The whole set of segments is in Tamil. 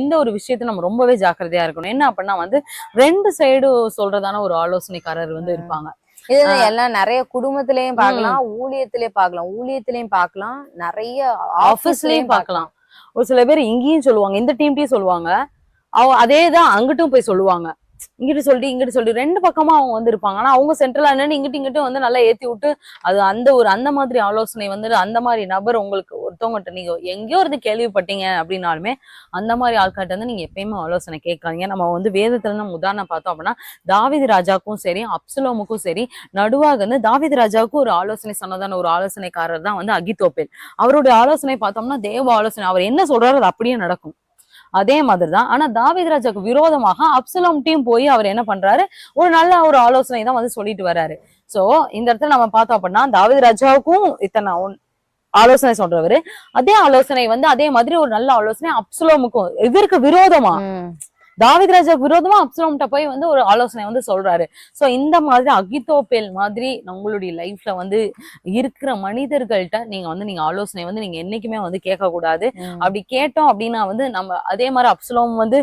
இந்த ஒரு விஷயத்தை நம்ம ரொம்பவே ஜாக்கிரதையா இருக்கணும். என்ன அப்படின்னா வந்து ரெண்டு சைடு சொல்றதான ஒரு ஆலோசனைக்காரர் வந்து இருப்பாங்க. இது எல்லாம் நிறைய குடும்பத்திலயும் பார்க்கலாம் ஊழியத்திலயும் பார்க்கலாம் ஊழியத்திலயும் பார்க்கலாம் நிறைய ஆபீஸ்லயும் பார்க்கலாம். ஒரு சில பேர் இங்கேயும் சொல்லுவாங்க இந்த டீம்லயும் சொல்லுவாங்க. அவ அதே தான் அங்கிட்டும் போய் சொல்லுவாங்க. இங்கிட்டு சொல்லி இங்கிட்டு சொல்லி. ரெண்டு பக்கமா அவங்க வந்து இருப்பாங்க ஆனா அவங்க சென்ட்ரலா என்னன்னு இங்கிட்டு இங்கிட்டு வந்து நல்லா ஏத்தி விட்டு அது அந்த ஒரு அந்த மாதிரி ஆலோசனை வந்து அந்த மாதிரி நபர் உங்களுக்கு ஒருத்தவங்ககிட்ட நீங்க எங்கேயோ இருந்து கேள்விப்பட்டீங்க அப்படின்னாலுமே அந்த மாதிரி ஆட்கள்கிட்ட வந்து நீங்க எப்பயுமே ஆலோசனை கேட்காதீங்க. நம்ம வந்து வேதத்துல நம்ம உதாரணம் பார்த்தோம் அப்படின்னா தாவீது ராஜாக்கும் சரி அப்சலோமுக்கும் சரி நடுவாக வந்து தாவீது ராஜாவுக்கும் ஒரு ஆலோசனை சொன்னதான ஒரு ஆலோசனைக்காரர் தான் வந்து அகித்தோப்பேல். அவருடைய ஆலோசனை பார்த்தோம்னா தேவ ஆலோசனை. அவர் என்ன சொல்றாரு அது அப்படியே நடக்கும். அதே மாதிரி தான் ஆனா தாவீது ராஜாவுக்கு விரோதமாக அப்சலம் டீம் போய் அவர் என்ன பண்றாரு? ஒரு நல்ல ஒரு ஆலோசனை தான் வந்து சொல்லிட்டு வர்றாரு சோ இந்த இடத்துல நம்ம பார்த்தோம் அப்படின்னா தாவீது ராஜாவுக்கும் இத்தனை ஒன்- ஆலோசனை சொல்றவரு. அதே ஆலோசனை வந்து அதே மாதிரி ஒரு நல்ல ஆலோசனை அப்சலோமுக்கும். இவருக்கு விரோதமா? தாவீது ராஜாவுக்கு விரோதமா அப்சலோம்கிட்ட போய் வந்து ஒரு ஆலோசனை வந்து சொல்றாரு சோ இந்த மாதிரி அகித்தோப்பேல் மாதிரி உங்களுடைய லைஃப்ல வந்து இருக்கிற மனிதர்கள்ட்ட நீங்க வந்து நீங்க ஆலோசனை வந்து நீங்க என்னைக்குமே வந்து கேட்க கூடாது ம். அப்படி கேட்டோம் அப்படின்னா வந்து நம்ம அதே மாதிரி அப்சலோம் வந்து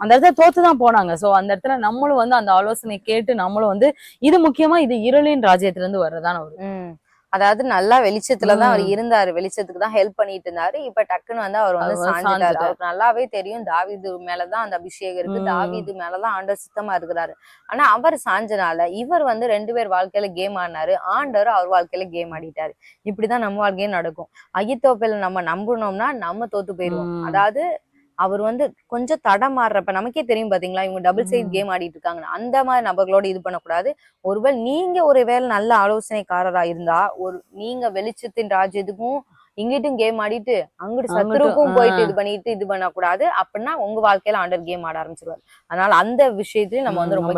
அந்த இடத்துல தோத்து தான் போனாங்க சோ அந்த இடத்துல நம்மளும் வந்து அந்த ஆலோசனை கேட்டு நம்மளும் வந்து இது முக்கியமா இது இருளின் ராஜ்யத்துல இருந்து வர்றதான ஒரு. அதாவது நல்லா வெளிச்சத்துலதான் அவர். இருந்தாரு. வெளிச்சத்துக்கு தான் ஹெல்ப் பண்ணிட்டு இருந்தாரு. இப்ப டக்குன்னு வந்து அவர் வந்து சாஞ்சிட்டாரு. அவருக்கு நல்லாவே தெரியும் தாவீது மேலதான் அந்த அபிஷேகம் இருக்கு. தாவீது மேலதான் ஆண்டவர் சுத்தமா இருக்கிறாரு. ஆனா அவர் சாஞ்சனால இவர் வந்து ரெண்டு பேர் வாழ்க்கையில கேம் ஆடினாரு. ஆண்டவர் அவர் வாழ்க்கையில கேம் ஆடிட்டாரு. இப்படிதான் நம்ம வாழ்க்கையும் நடக்கும். அகித்தோப்பேல நம்ம நம்புனோம்னா நம்ம தோத்து போயிருவோம். அதாவது அவர் வந்து கொஞ்சம் தடமாறுறப்ப நமக்கே தெரியும் பாத்தீங்களா? இவங்க டபுள் சைட். கேம் ஆடிட்டு இருக்காங்க அந்த மாதிரி நபர்களோட இது பண்ணக்கூடாது. ஒருவேளை நீங்க ஒரு வேளை நல்ல ஆலோசனைக்காரரா இருந்தா ஒரு நீங்க வெளிச்சத்தின் ராஜ்யத்துக்கும் இங்கிட்டும் கேம் ஆடிட்டு அங்கிட்டு சத்துருக்கும் போயிட்டு. இது பண்ணிட்டு இது பண்ணக்கூடாது. அப்படின்னா உங்க வாழ்க்கையில ஆண்டர் கேம் ஆட ஆரம்பிச்சிருவாரு. அதனால அந்த விஷயத்தையும் நம்ம வந்து ரொம்ப